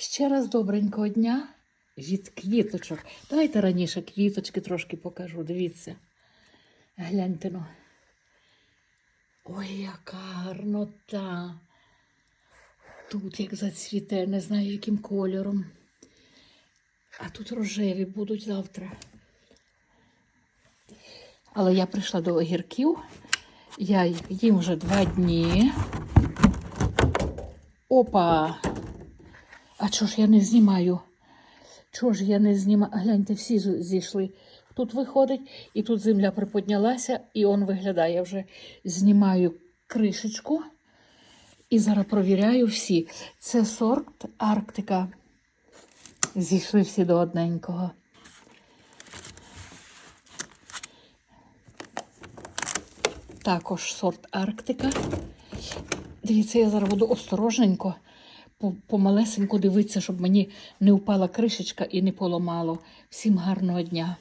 Ще раз добренького дня від квіточок. Давайте раніше квіточки трошки покажу. Дивіться. Гляньте ну. Ой, яка гарнота. Тут як зацвіте, не знаю яким кольором. А тут рожеві будуть завтра. Але я прийшла до огірків. Я їм вже два дні. Опа! А чого ж я не знімаю? Чого ж я не знімаю? Гляньте, всі зійшли. Тут виходить, і тут земля приподнялася, і он виглядає. Вже знімаю кришечку і зараз провіряю всі. Це сорт Арктика. Зійшли всі до одненького. Також сорт Арктика. Дивіться, я зараз буду осторожненько, помалесенько дивитися, щоб мені не впала кришечка і не поламало. Всім гарного дня!